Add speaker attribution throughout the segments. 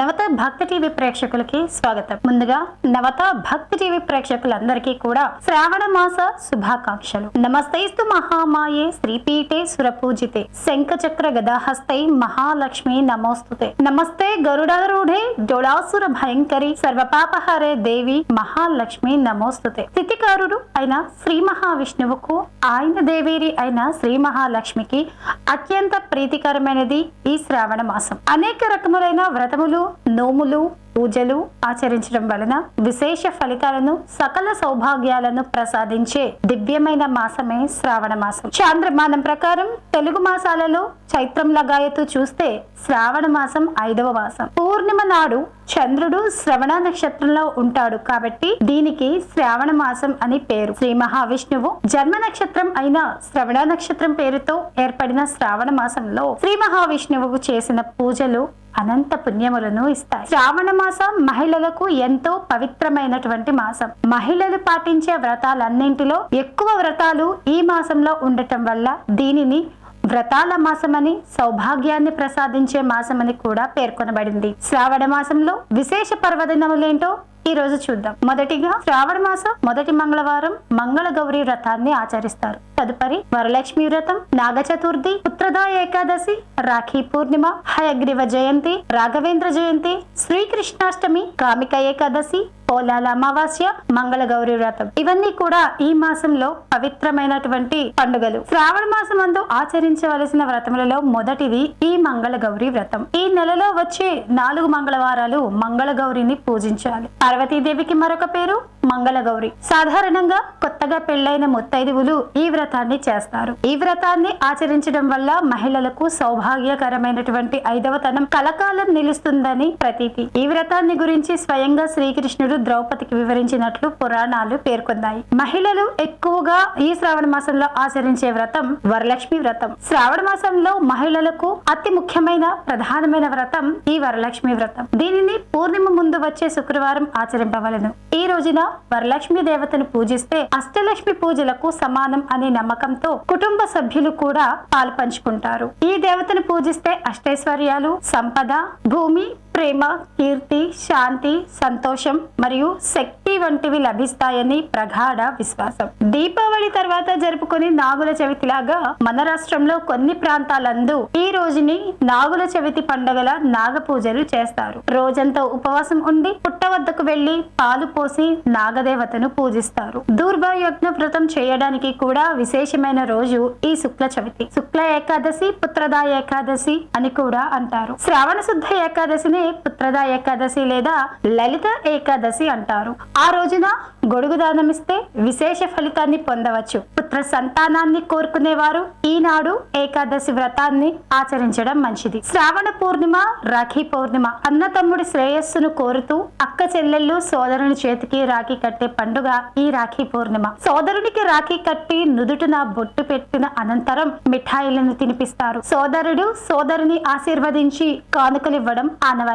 Speaker 1: నవత భక్తి టీవీ ప్రేక్షకులకి స్వాగతం. ముందుగా నవత భక్తి టీవీ ప్రేక్షకులందరికీ కూడా శ్రావణ మాస శుభాకాంక్షలు. నమస్తైస్తు మహామాయే శ్రీపీఠే సురపూజితే శంఖ చక్ర గదాహస్తై మహాలక్ష్మి నమోస్తుతే. నమస్తే గరుడారూఢే డోళాసుర భయంకరి సర్వపాపహరే దేవి మహాలక్ష్మి నమోస్తుతే. స్థితికారుడు అయిన శ్రీ మహావిష్ణువుకు ఆయన దేవేరి అయిన శ్రీ మహాలక్ష్మికి అత్యంత ప్రీతికరమైనది ఈ శ్రావణ మాసం. అనేక రకములైన వ్రతములు నోములు పూజలు ఆచరించడం వలన విశేష ఫలితాలను సకల సౌభాగ్యాలను ప్రసాదించే దివ్యమైన మాసమే శ్రావణ మాసం. చాంద్రమానం ప్రకారం తెలుగు మాసాలలో చైత్రం లగాయతు చూస్తే శ్రావణ మాసం ఐదవ మాసం. పూర్ణిమ నాడు చంద్రుడు శ్రవణ నక్షత్రంలో ఉంటాడు కాబట్టి దీనికి శ్రావణ మాసం అని పేరు. శ్రీ మహావిష్ణువు జన్మ నక్షత్రం అయిన శ్రవణ నక్షత్రం పేరుతో ఏర్పడిన శ్రావణ మాసంలో శ్రీ మహావిష్ణువుకు చేసిన పూజలు అనంత పుణ్యములను ఇస్తాయి. శ్రావణ మాసం మహిళలకు ఎంతో పవిత్రమైనటువంటి మాసం. మహిళలు పాటించే వ్రతాలన్నింటిలో ఎక్కువ వ్రతాలు ఈ మాసంలో ఉండటం వల్ల దీనిని వ్రతాల మాసమని సౌభాగ్యాన్ని ప్రసాదించే మాసమని కూడా పేర్కొనబడింది. శ్రావణ మాసంలో విశేష పర్వదినములేంటో ఈ రోజు చూద్దాం. మొదటిగా శ్రావణ మాసం మొదటి మంగళవారం మంగళ గౌరీ వ్రతాన్ని ఆచరిస్తారు. తదుపరి వరలక్ష్మి వ్రతం నాగ చతుర్థి పుత్రదా ఏకాదశి రాఖీ పూర్ణిమ హయగ్రీవ జయంతి రాఘవేంద్ర జయంతి శ్రీకృష్ణాష్టమి కామిక ఏకాదశి పోలాల అమావాస్య మంగళ గౌరి వ్రతం. ఇవన్నీ కూడా ఈ మాసంలో పవిత్రమైనటువంటి పండుగలు. శ్రావణ మాసం అందు ఆచరించవలసిన వ్రతములలో మొదటిది ఈ మంగళ గౌరి వ్రతం. ఈ నెలలో వచ్చే నాలుగు మంగళవారాలు మంగళ గౌరిని పూజించాలి. పార్వతీదేవికి మరొక పేరు మంగళగౌరి. సాధారణంగా కొత్తగా పెళ్ళైన ముత్తైదువులు ఈ వ్రతాన్ని చేస్తారు. ఈ వ్రతాన్ని ఆచరించడం వల్ల మహిళలకు సౌభాగ్యకరమైనటువంటి ఐదవతనం కలకాలం నిలుస్తుందని ప్రతీతి. ఈ వ్రతాన్ని గురించి స్వయంగా శ్రీకృష్ణుడు ద్రౌపదికి వివరించినట్లు పురాణాలు పేర్కొన్నాయి. మహిళలు ఎక్కువగా ఈ శ్రావణ మాసంలో ఆచరించే వ్రతం వరలక్ష్మి వ్రతం. శ్రావణ మాసంలో మహిళలకు అతి ముఖ్యమైన ప్రధానమైన వ్రతం ఈ వరలక్ష్మి వ్రతం. దీనిని పూర్ణిమ ముందు వచ్చే శుక్రవారం ఆచరింపవలను. ఈ రోజున వరలక్ష్మి దేవతను పూజిస్తే అష్టలక్ష్మి పూజలకు సమానం అనే నమ్మకంతో కుటుంబ సభ్యులు కూడా పాలు పంచుకుంటారు. ఈ దేవతను పూజిస్తే అష్టైశ్వర్యాలు సంపద భూమి ప్రేమ కీర్తి శాంతి సంతోషం మరియు శక్తి వంటివి లభిస్తాయని ప్రగాఢ విశ్వాసం. దీపావళి తర్వాత జరుపుకుని నాగుల చవితి లాగా మన రాష్ట్రంలో కొన్ని ప్రాంతాలందు ఈ రోజుని నాగుల చవితి పండుగల నాగ పూజలు చేస్తారు. రోజంతా ఉపవాసం ఉండి పుట్ట వద్దకు వెళ్ళి పాలు పోసి నాగదేవతను పూజిస్తారు. దూర్భాయజ్ఞ వ్రతం చేయడానికి కూడా విశేషమైన రోజు ఈ శుక్ల చవితి. శుక్ల ఏకాదశి పుత్రదా ఏకాదశి అని కూడా అంటారు. శ్రావణ శుద్ధ ఏకాదశిని పుత్రదా ఏకాదశి లేదా లలిత ఏకాదశి అంటారు. ఆ రోజున గొడుగు దానమిస్తే విశేష ఫలితాన్ని పొందవచ్చు. పుత్ర సంతానాన్ని కోరుకునేవారు ఈనాడు ఏకాదశి వ్రతాన్ని ఆచరించడం మంచిది. శ్రావణ పూర్ణిమ రాఖీ పౌర్ణిమ అన్న తమ్ముడి శ్రేయస్సును కోరుతూ అక్క చెల్లెళ్ళు సోదరుని చేతికి రాఖీ కట్టే పండుగ ఈ రాఖీ పూర్ణిమ. సోదరునికి రాఖీ కట్టి నుదుటిన బొట్టు పెట్టిన అనంతరం మిఠాయిలను తినిపిస్తారు. సోదరుడు సోదరుని ఆశీర్వదించి కానుకలివ్వడం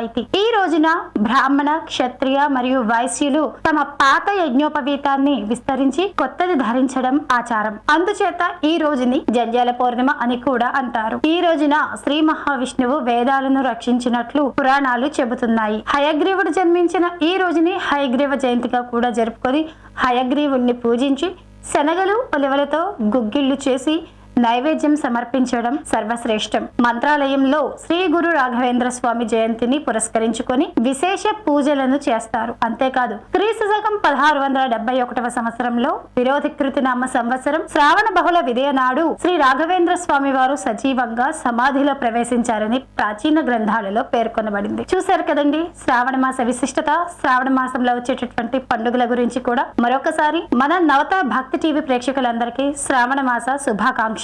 Speaker 1: ఆనవాయితీ ఈ రోజున బ్రాహ్మణ క్షత్రియ మరియు వైశ్యులు తమ పాత యజ్ఞోపవీతాన్ని విస్తరించి కొత్తది ధరించడం ఆచారం. అందుచేత ఈ రోజుని జంజాల పౌర్ణిమ అని కూడా అంటారు. ఈ రోజున శ్రీ మహావిష్ణువు వేదాలను రక్షించినట్లు పురాణాలు చెబుతున్నాయి. హయగ్రీవుడు జన్మించిన ఈ రోజుని హయగ్రీవ జయంతిగా కూడా జరుపుకొని హయగ్రీవుణ్ణి పూజించి శనగలు ఉలవలతో గుగ్గిళ్ళు చేసి నైవేద్యం సమర్పించడం సర్వశ్రేష్టం. మంత్రాలయంలో శ్రీ గురు రాఘవేంద్ర స్వామి జయంతిని పురస్కరించుకొని విశేష పూజలను చేస్తారు. అంతేకాదు క్రీస్తు శకం పదహారు వందల డెబ్బై ఒకటవ సంవత్సరంలో విరోధికృతి నామ సంవత్సరం శ్రావణ బహుళ విదయనాడు శ్రీ రాఘవేంద్ర స్వామి వారు సజీవంగా సమాధిలో ప్రవేశించారని ప్రాచీన గ్రంథాలలో పేర్కొనబడింది. చూశారు కదండి శ్రావణ మాస విశిష్టత శ్రావణ మాసంలో వచ్చేటటువంటి పండుగల గురించి కూడా. మరొకసారి మన నవత భక్తి టీవీ ప్రేక్షకులందరికీ శ్రావణ మాస శుభాకాంక్ష